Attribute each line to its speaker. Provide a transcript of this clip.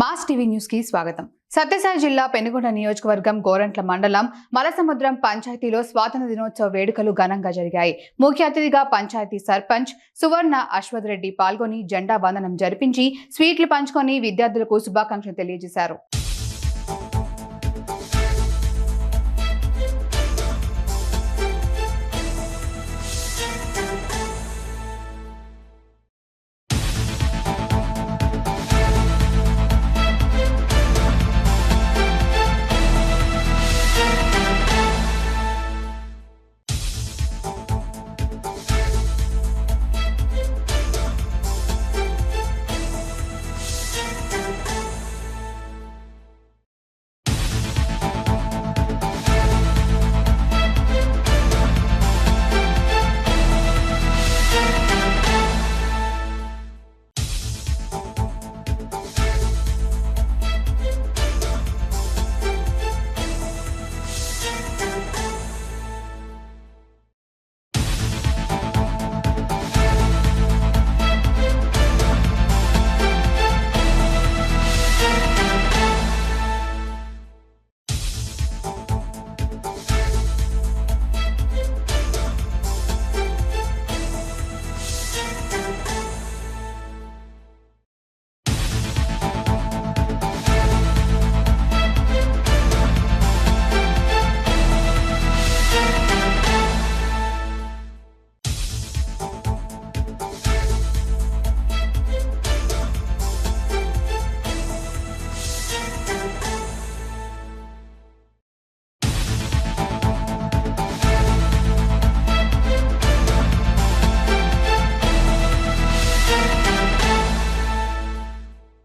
Speaker 1: Mass TV న్యూస్కి స్వాగతం. సత్యసాయి జిల్లా పెనుగొండ నియోజకవర్గం గోరంట్ల మండలం మలసముద్రం పంచాయతీలో స్వాతంత్ర దినోత్సవ వేడుకలు ఘనంగా జరిగాయి. ముఖ్య అతిథిగా పంచాయతీ సర్పంచ్ సువర్ణ అశ్వథ్ రెడ్డి పాల్గొని జెండా వందనం జరిపించి స్వీట్లు పంచుకొని విద్యార్థులకు శుభాకాంక్షలు తెలియజేశారు.